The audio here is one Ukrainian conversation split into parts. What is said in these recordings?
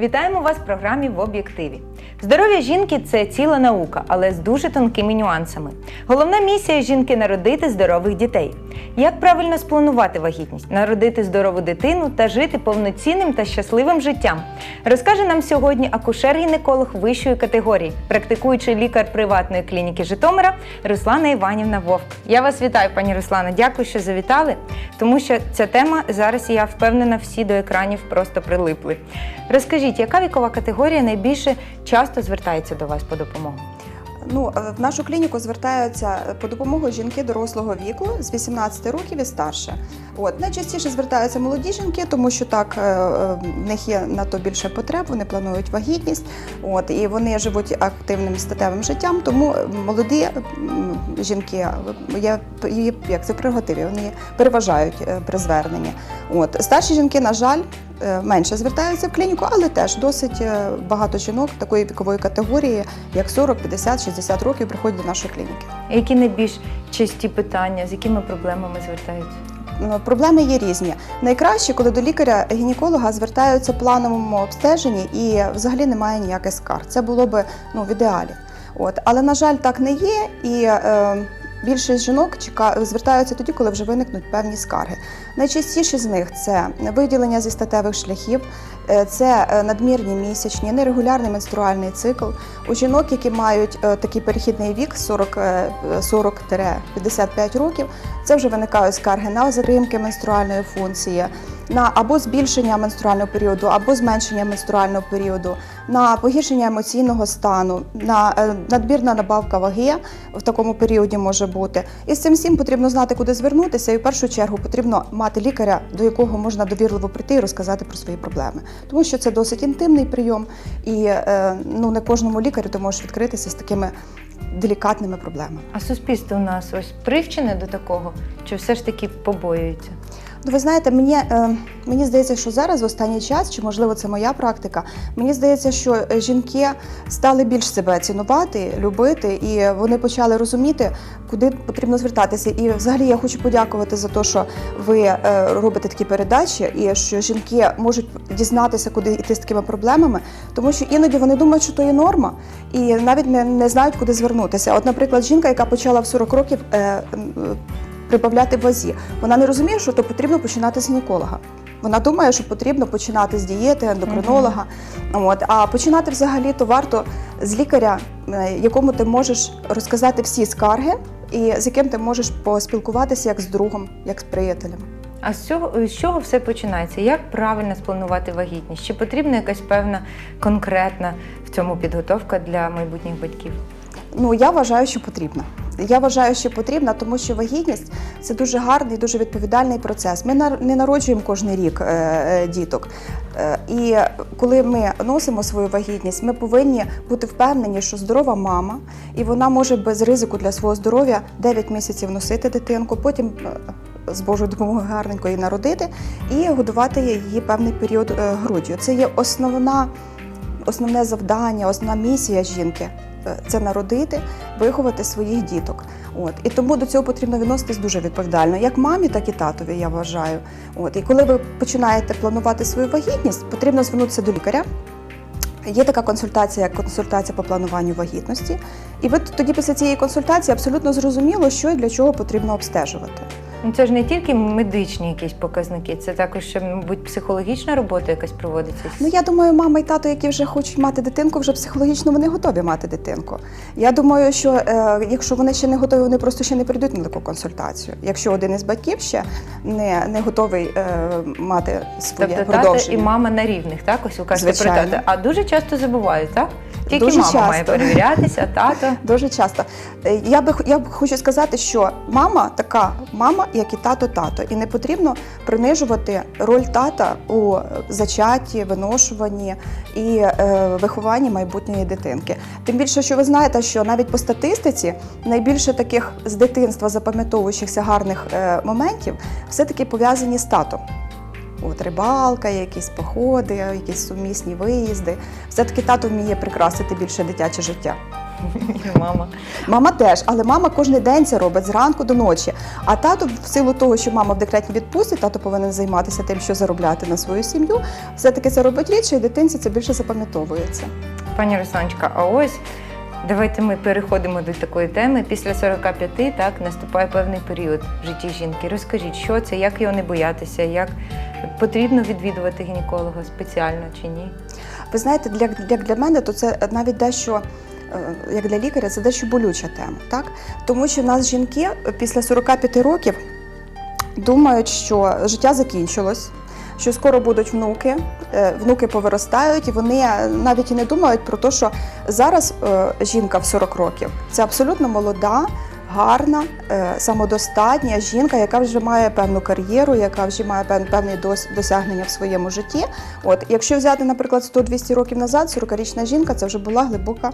Вітаємо вас в програмі в об'єктиві. Здоров'я жінки це ціла наука, але з дуже тонкими нюансами. Головна місія жінки народити здорових дітей. Як правильно спланувати вагітність, народити здорову дитину та жити повноцінним та щасливим життям, розкаже нам сьогодні акушер-гінеколог вищої категорії, практикуючий лікар приватної клініки Житомира Руслана Іванівна Вовк. Я вас вітаю, пані Руслана. Дякую, що завітали, тому що ця тема зараз я впевнена, всі до екранів просто прилипли. Розкажіть, яка вікова категорія найбільше часто звертається до вас по допомогу? Ну, е, в нашу клініку звертаються по допомогу жінки дорослого віку з 18 років і старше. От найчастіше звертаються молоді жінки, тому що так е, е, в них є на то більше потреб, вони планують вагітність, от і вони живуть активним статевим життям. Тому молоді жінки е, є як це в вони переважають е, при зверненні. От старші жінки, на жаль. Е, Менше звертаються в клініку, але теж досить е, багато жінок такої вікової категорії, як 40, 50, 60 років, приходять до нашої клініки. Які найбільш часті питання, з якими проблемами звертаються? Ну, Проблеми є різні. Найкраще, коли до лікаря-гінеколога звертаються в плановому обстеженні і взагалі немає ніяких скарг. Це було б ну, в ідеалі. От. Але, на жаль, так не є. І е, більшість жінок звертаються тоді, коли вже виникнуть певні скарги. Найчастіші з них це виділення зі статевих шляхів, е, це е, надмірні місячні, нерегулярний менструальний цикл. У жінок, які мають е, такий перехідний вік 40, е, 40-55 років, це вже виникають скарги на затримки менструальної функції, на або збільшення менструального періоду, або зменшення менструального періоду, на погіршення емоційного стану, на е, надмірна набавка ваги в такому періоді може бути. І з цим всім потрібно знати, куди звернутися, і в першу чергу потрібно мати лікаря, до якого можна довірливо прийти і розказати про свої проблеми, тому що це досить інтимний прийом, і е, ну не кожному лікарю ти можеш відкритися з такими делікатними проблемами. А суспільство у нас ось привчене до такого, чи все ж таки побоюється? Ну, ви знаєте, мені, е, мені здається, що зараз в останній час, чи можливо це моя практика, мені здається, що е, жінки стали більш себе цінувати, любити, і вони почали розуміти, куди потрібно звертатися. І взагалі я хочу подякувати за те, що ви е, робите такі передачі, і що жінки можуть дізнатися, куди йти з такими проблемами, тому що іноді вони думають, що то є норма, і навіть не, не знають, куди звернутися. От, наприклад, жінка, яка почала в 40 років. Е, прибавляти в вазі. Вона не розуміє, що то потрібно починати з гінеколога. Вона думає, що потрібно починати з дієти, ендокринолога. От. А починати взагалі то варто з лікаря, е, якому ти можеш розказати всі скарги, і з яким ти можеш поспілкуватися як з другом, як з приятелем. А з цього з чого все починається? Як правильно спланувати вагітність? Чи потрібна якась певна конкретна в цьому підготовка для майбутніх батьків? Ну я вважаю, що потрібно. Я вважаю, що потрібна, тому що вагітність це дуже гарний, дуже відповідальний процес. Ми не народжуємо кожен рік е, е, діток. Е, і коли ми носимо свою вагітність, ми повинні бути впевнені, що здорова мама, і вона може без ризику для свого здоров'я 9 місяців носити дитинку, потім з Божою допомогою гарненько її народити і годувати її певний період груддю. Це є основна основне завдання, основна місія жінки це народити, виховати своїх діток. От і тому до цього потрібно відноситись дуже відповідально, як мамі, так і татові. Я вважаю. От і коли ви починаєте планувати свою вагітність, потрібно звернутися до лікаря. Є така консультація, як консультація по плануванню вагітності, і ви тоді після цієї консультації абсолютно зрозуміло, що і для чого потрібно обстежувати. Ну це ж не тільки медичні якісь показники, це також, ще, мабуть, психологічна робота якась проводиться. Ну я думаю, мама і тато, які вже хочуть мати дитинку, вже психологічно вони готові мати дитинку. Я думаю, що е, якщо вони ще не готові, вони просто ще не прийдуть на таку консультацію. Якщо один із батьків ще не, не готовий е, мати своє Тобто тато продовження. і мама на рівних, так? Ось ви кажете про тата. А дуже часто забувають, так? Тільки Дуже мама має перевірятися, тато. Дуже часто. Е, Я би я б хочу сказати, що мама така мама, як і тато тато, і не потрібно принижувати роль тата у зачатті, виношуванні і е, вихованні майбутньої дитинки. Тим більше, що ви знаєте, що навіть по статистиці найбільше таких з дитинства запам'ятовуючихся гарних е, моментів все-таки пов'язані з татом. От рибалка, якісь походи, якісь сумісні виїзди. Все-таки тато вміє прикрасити більше дитяче життя. Мама. Мама теж, але мама кожен день це робить зранку до ночі. А тато, в силу того, що мама в декретній відпустці, тато повинен займатися тим, що заробляти на свою сім'ю. Все-таки це робить рідше, і дитинці це більше запам'ятовується. Пані Русланочка, а ось давайте ми переходимо до такої теми. Після 45 так наступає певний період в житті жінки. Розкажіть, що це, як його не боятися, як потрібно відвідувати гінеколога спеціально чи ні? Ви знаєте, для, для, для мене то це навіть дещо. Е, Як для лікаря, це дещо болюча тема, так? Тому що нас жінки після 45 років думають, що життя закінчилось, що скоро будуть внуки, е, внуки повиростають, і вони навіть і не думають про те, що зараз е, жінка в 40 років це абсолютно молода, гарна, самодостатня жінка, яка вже має певну кар'єру, яка вже має пев- певні дос- досягнення в своєму житті. От, якщо взяти, наприклад, 100-200 років назад, 40-річна жінка це вже була глибока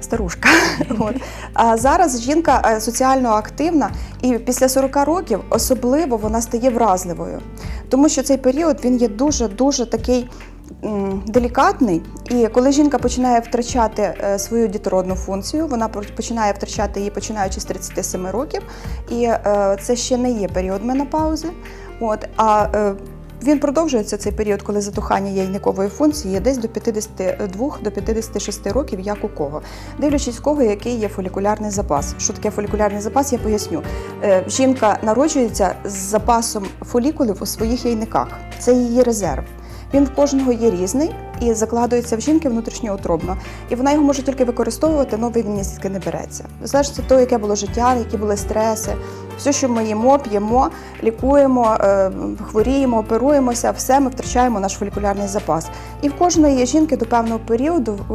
старушка. От. А зараз жінка е, соціально активна, і після 40 років особливо вона стає вразливою, тому що цей період він є дуже дуже такий. Делікатний, і коли жінка починає втрачати е, свою дітородну функцію, вона починає втрачати її починаючи з 37 років, і е, це ще не є період менопаузи. От а він продовжується цей період, коли затухання яйникової функції є десь до 52 до 56 років, як у кого. Дивлячись, в кого який є фолікулярний запас. Що таке фолікулярний запас, я поясню. Е, Жінка народжується з запасом фолікулів у своїх яйниках. Це її резерв. Він в кожного є різний і закладується в жінки внутрішньоутробно. І вона його може тільки використовувати, новий він звідки не береться. Залежить від того, яке було життя, які були стреси. Все, що ми їмо, п'ємо, лікуємо, е, хворіємо, оперуємося, все ми втрачаємо наш фолікулярний запас. І в кожної жінки до певного періоду е,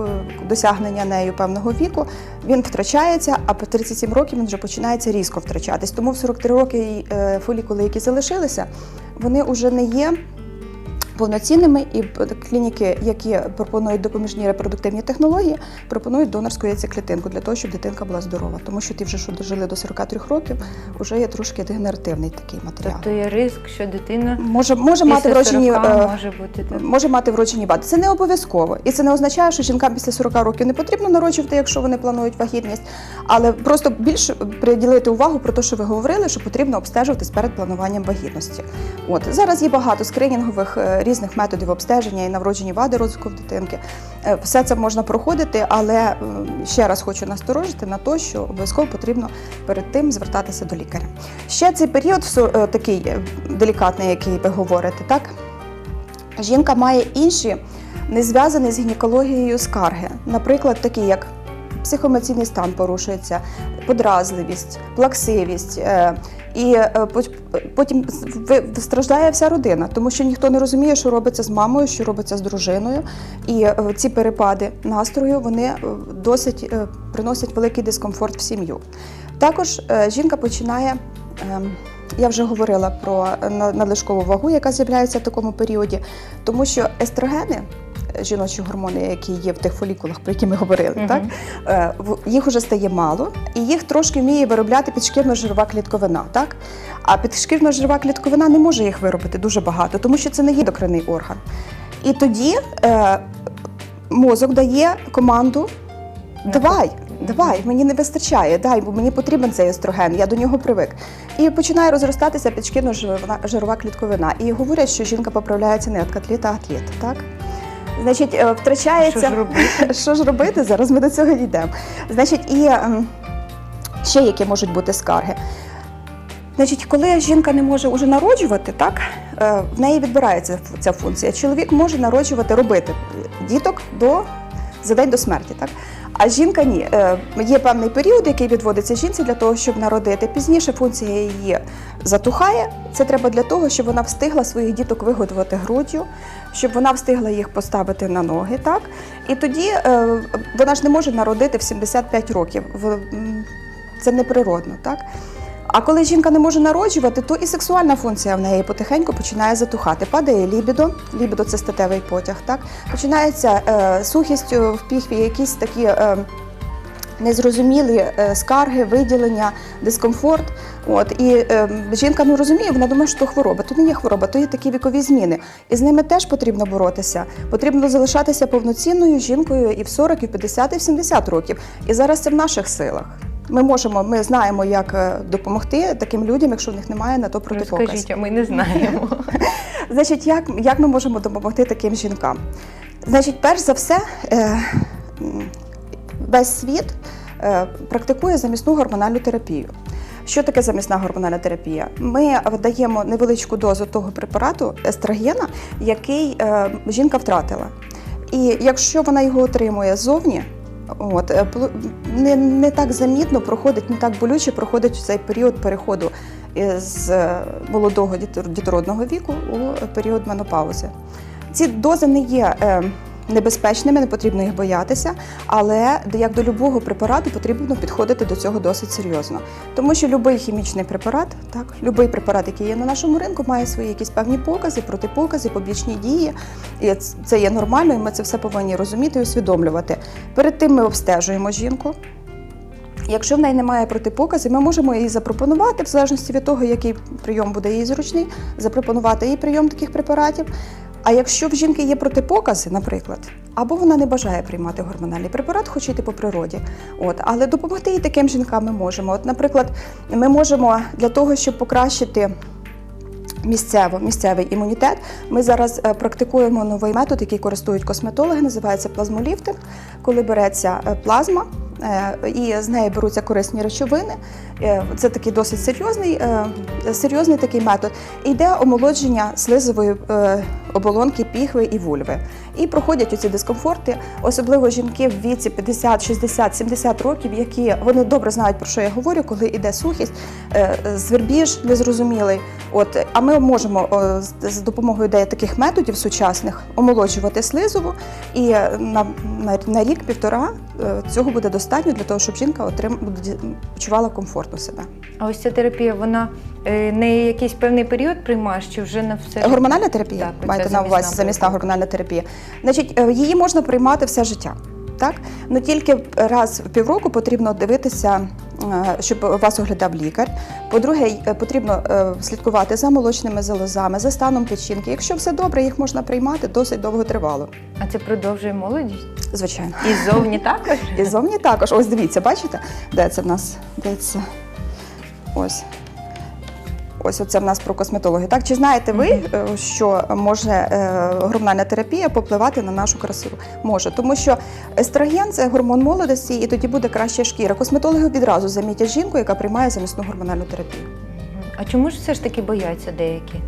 досягнення нею певного віку він втрачається, а по 37 років він вже починається різко втрачатись. Тому в 43 роки е, фолікули, які залишилися, вони вже не є. Повноцінними і клініки, які пропонують допоміжні репродуктивні технології, пропонують донорську яйцеклітинку для того, щоб дитинка була здорова. Тому що ті вже що дожили до 43 років, вже є трошки дегенеративний такий матеріал. Тобто є ризик, що дитина Може, може мати 40 е, може бути так. може мати вроджені вади. Це не обов'язково, і це не означає, що жінкам після 40 років не потрібно народжувати, якщо вони планують вагітність. Але просто більше приділити увагу про те, що ви говорили, що потрібно обстежуватись перед плануванням вагітності. От зараз є багато скринінгових е, різних методів обстеження і на вроджені вади розвитку дитинки. Е, Все це можна проходити, але ще раз хочу насторожити на те, що обов'язково потрібно перед тим звертатися до лікаря. Ще цей період е, такий е, делікатний, який ви говорите, так? Жінка має інші не зв'язані з гінекологією скарги, наприклад, такі як психоемоційний стан порушується, подразливість, плаксивість. І е, потім страждає вся родина, тому що ніхто не розуміє, що робиться з мамою, що робиться з дружиною. І е, ці перепади настрою вони е, досить приносять великий дискомфорт в сім'ю. Також жінка починає. ем, я вже говорила про на- надлишкову вагу, яка з'являється в такому періоді, тому що естрогени, жіночі гормони, які є в тих фолікулах, про які ми говорили, Мгм. так е, їх вже стає мало, і їх трошки вміє виробляти підшкірно-жирова клітковина. Так? А підшкірно-жирова клітковина не може їх виробити дуже багато, тому що це не є орган. І тоді е, мозок дає команду: давай, давай, мені не вистачає, дай, бо мені потрібен цей естроген, я до нього привик. І починає розростатися підшкірно-жирова жирова клітковина. І говорять, що жінка поправляється не від котліта, а від так? Значить, е, втрачається. Що ж робити? Що ж робити? Зараз ми до цього дійдемо. Значить, і ем, ще які можуть бути скарги. Значить, коли жінка не може уже народжувати, так е, в неї відбирається ф- ця функція. Чоловік може народжувати, робити діток до за день до смерті, так а жінка ні. Е, Є певний період, який відводиться жінці для того, щоб народити. Пізніше функція її затухає. Це треба для того, щоб вона встигла своїх діток вигодувати груддю, щоб вона встигла їх поставити на ноги. Так і тоді е, вона ж не може народити в 75 років. Це неприродно, так? А коли жінка не може народжувати, то і сексуальна функція в неї потихеньку починає затухати. Падає лібідо, лібідо це статевий потяг, так? Починається е, сухість е, в піхві, якісь такі. Е, Незрозумілі е, скарги, виділення, дискомфорт. От і е, жінка не розуміє, вона думає, що хвороба. То не є хвороба, то є такі вікові зміни. І з ними теж потрібно боротися. Потрібно залишатися повноцінною жінкою і в 40, і в 50, і в 70 років. І зараз це в наших силах. Ми можемо, ми знаємо, як е, допомогти таким людям, якщо в них немає на то протипоказ. Розкажіть, а ми не знаємо. Значить, як, як ми можемо допомогти таким жінкам? Значить, перш за все, е, весь світ е, практикує замісну гормональну терапію. Що таке замісна гормональна терапія? Ми даємо невеличку дозу того препарату естрогена, який жінка втратила. І якщо вона його отримує ззовні, от, е, не, не так замітно проходить, не так болюче проходить цей період переходу з е, молодого дітородного віку у період менопаузи. Ці дози не є е, небезпечними, не потрібно їх боятися, але як до любого препарату потрібно підходити до цього досить серйозно. Тому що будь-який хімічний препарат, так, будь-який препарат, який є на нашому ринку, має свої якісь певні покази, протипокази, побічні дії. І це є нормально, і ми це все повинні розуміти і усвідомлювати. Перед тим ми обстежуємо жінку. Якщо в неї немає протипоказів, ми можемо їй запропонувати, в залежності від того, який прийом буде їй зручний, запропонувати їй прийом таких препаратів. А якщо в жінки є протипокази, наприклад, або вона не бажає приймати гормональний препарат, хоче йти по природі. От, але допомогти і таким жінкам ми можемо. От, наприклад, ми можемо для того, щоб покращити місцево, місцевий імунітет. Ми зараз е, практикуємо новий метод, який користують косметологи, називається плазмоліфтинг, коли береться е, плазма. е, І з неї беруться корисні речовини. Це такий досить серйозний, серйозний такий метод. І йде омолодження слизової оболонки, піхви і вульви. І проходять оці дискомфорти, особливо жінки в віці 50, 60, 70 років, які вони добре знають про що я говорю, коли йде сухість, е, звербіж незрозумілий. От а ми можемо з- допомогою таких методів сучасних омолоджувати слизову, і е, на, на, на рік-півтора е, цього буде достатньо для того, щоб жінка отрим, почувала комфортно себе. А ось ця терапія, вона е, не якийсь певний період приймаєш, чи вже на все життя? Гормональна терапія Так, оця маєте на увазі замісна гормональна терапія. Значить, е, її можна приймати все життя. Так, ну тільки раз в півроку потрібно дивитися, е, щоб вас оглядав лікар. По-друге, е, потрібно е, слідкувати за молочними залозами, за станом печінки. Якщо все добре, їх можна приймати досить довго тривало. А це продовжує молодість? Звичайно. І ззовні також? І зовні також. Ось дивіться, бачите, де це в нас? Де це? Ось. Ось оце в нас про косметологи. Так, чи знаєте ви, е, що може е, гормональна терапія попливати на нашу красу? Може, тому що естроген це гормон молодості, і тоді буде краща шкіра. Косметологи відразу замітять жінку, яка приймає замісну гормональну терапію. А чому ж все ж таки бояться деякі?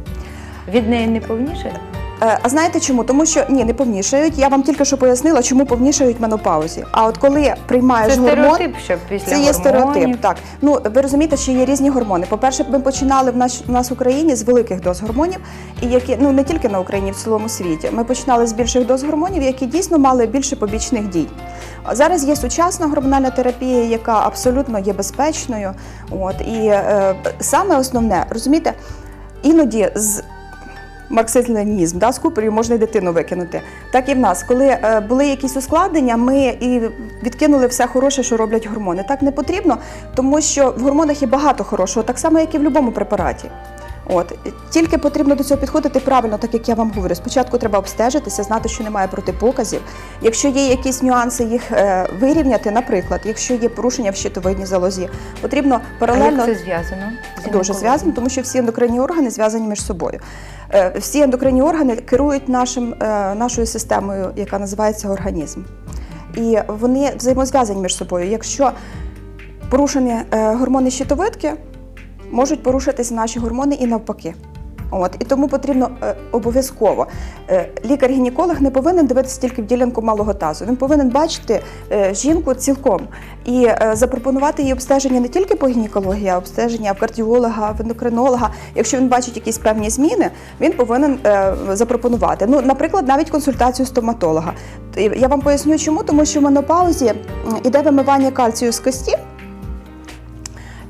Від неї не повніше? Е, А знаєте чому? Тому що ні, не повнішають. Я вам тільки що пояснила, чому повнішають менопаузі. А от коли приймаєш Це гормон, стереотип, що після Це є стереотип. Так ну ви розумієте, що є різні гормони. По-перше, ми починали в нас, в нас в Україні з великих доз гормонів, і які ну не тільки на Україні, в цілому світі. Ми починали з більших доз гормонів, які дійсно мали більше побічних дій. Зараз є сучасна гормональна терапія, яка абсолютно є безпечною. От і е, саме основне, розумієте, іноді з марксизм-ленінізм, да, з можна і дитину викинути. Так і в нас, коли е, були якісь ускладнення, ми і відкинули все хороше, що роблять гормони. Так не потрібно, тому що в гормонах є багато хорошого, так само, як і в будь-якому препараті. От тільки потрібно до цього підходити правильно, так як я вам говорю. Спочатку треба обстежитися, знати, що немає протипоказів. Якщо є якісь нюанси, їх е, вирівняти, наприклад, якщо є порушення в щитовидній залозі, потрібно А паралельно як це зв'язано? Дуже зв'язано, тому що всі ендокринні органи зв'язані між собою. Е, Всі ендокринні органи керують нашим, е, нашою системою, яка називається організм. І вони взаємозв'язані між собою. Якщо порушені е, гормони щитовидки, можуть порушитися наші гормони і навпаки. От і тому потрібно е, обов'язково. Е, лікар-гінеколог не повинен дивитися тільки в ділянку малого тазу. Він повинен бачити е, жінку цілком і е, запропонувати їй обстеження не тільки по гінекології, а обстеження в кардіолога, в ендокринолога. Якщо він бачить якісь певні зміни, він повинен е, запропонувати. Ну, наприклад, навіть консультацію стоматолога. Я вам поясню, чому, тому що в менопаузі іде вимивання кальцію з кості.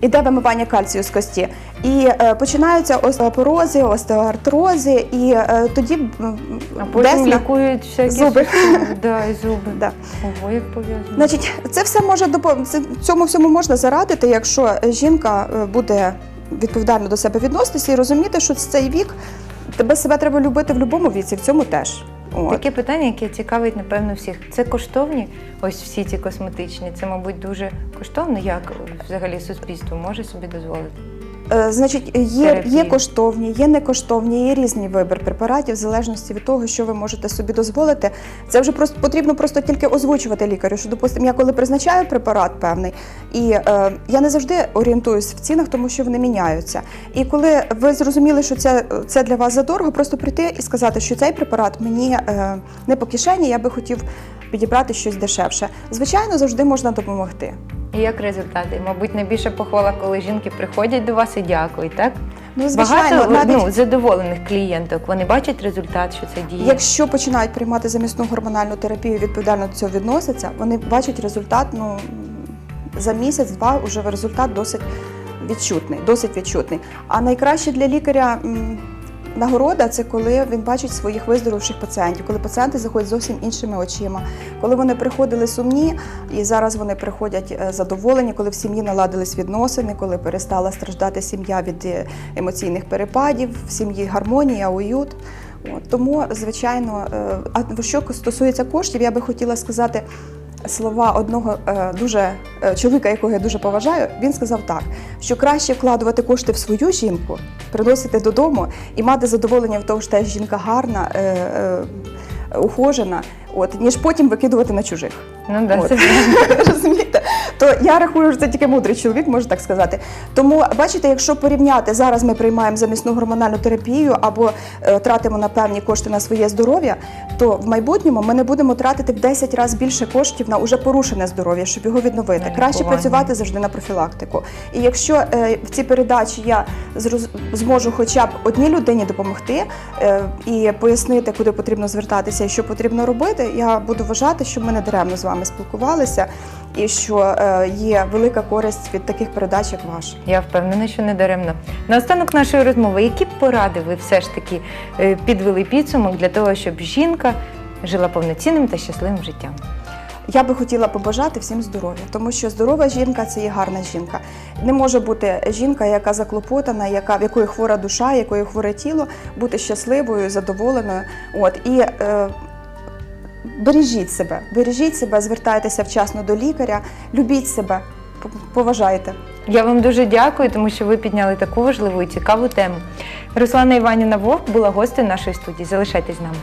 Іде вимивання кальцію з кості, і е, починаються остеопорози, остеоартрози, і е, тоді А потім лікують всякі Зуби. Да, і зуби. Да. Ого, як пов'язано. Значить, це все може допо- цьому всьому можна зарадити, якщо жінка е, буде відповідально до себе відноситися і розуміти, що цей вік тебе себе треба любити в будь-якому віці, в цьому теж. От. Таке питання, яке цікавить, напевно, всіх. Це коштовні, ось всі ці косметичні. Це, мабуть, дуже коштовно, як взагалі суспільство може собі дозволити. Е, Значить, є, є коштовні, є некоштовні, є різний вибір препаратів, в залежності від того, що ви можете собі дозволити. Це вже просто потрібно просто тільки озвучувати лікарю. Що, допустимо, я коли призначаю препарат певний, і е, я не завжди орієнтуюсь в цінах, тому що вони міняються. І коли ви зрозуміли, що це, це для вас задорого, просто прийти і сказати, що цей препарат мені е, не по кишені, я би хотів підібрати щось дешевше. Звичайно, завжди можна допомогти. І як результати? Мабуть, найбільша похвала, коли жінки приходять до вас і дякують, так? Ну, звичайно, Багато навіть ну, задоволених клієнток. Вони бачать результат, що це діє. Якщо починають приймати замісну гормональну терапію, відповідально до цього відносяться, вони бачать результат ну, за місяць-два вже результат досить відчутний, досить відчутний. А найкраще для лікаря нагорода це коли він бачить своїх виздоровших пацієнтів, коли пацієнти заходять зовсім іншими очима. Коли вони приходили сумні, і зараз вони приходять е, задоволені, коли в сім'ї наладились відносини, коли перестала страждати сім'я від е, емоційних перепадів, в сім'ї гармонія, уют. Тому, звичайно, е, а що стосується коштів, я би хотіла сказати слова одного е, дуже е, чоловіка, якого я дуже поважаю. Він сказав так, що краще вкладувати кошти в свою жінку, приносити додому і мати задоволення в тому, що жінка гарна, е, ухожена, от, ніж потім викидувати на чужих. Ну да, От. це Розумієте? То я рахую, що це тільки мудрий чоловік, можу так сказати. Тому бачите, якщо порівняти зараз, ми приймаємо замісну гормональну терапію або е, тратимо на певні кошти на своє здоров'я, то в майбутньому ми не будемо тратити в 10 разів більше коштів на уже порушене здоров'я, щоб його відновити. Краще працювати завжди на профілактику. І якщо е, в цій передачі я зможу хоча б одній людині допомогти е, і пояснити, куди потрібно звертатися і що потрібно робити, я буду вважати, що ми не даремно з вами спілкувалися, і що е, є велика користь від таких передач, як ваша. Я впевнена, що не даремно. Наостанок нашої розмови, які б поради ви все ж таки е, підвели підсумок для того, щоб жінка жила повноцінним та щасливим життям? Я би хотіла побажати всім здоров'я, тому що здорова жінка це є гарна жінка. Не може бути жінка, яка заклопотана, яка в якої хвора душа, якої хворе тіло, бути щасливою, задоволеною. От і е, бережіть себе, бережіть себе, звертайтеся вчасно до лікаря, любіть себе, поважайте. Я вам дуже дякую, тому що ви підняли таку важливу і цікаву тему. Руслана Іванівна Вовк була гостею нашої студії. Залишайтесь з нами.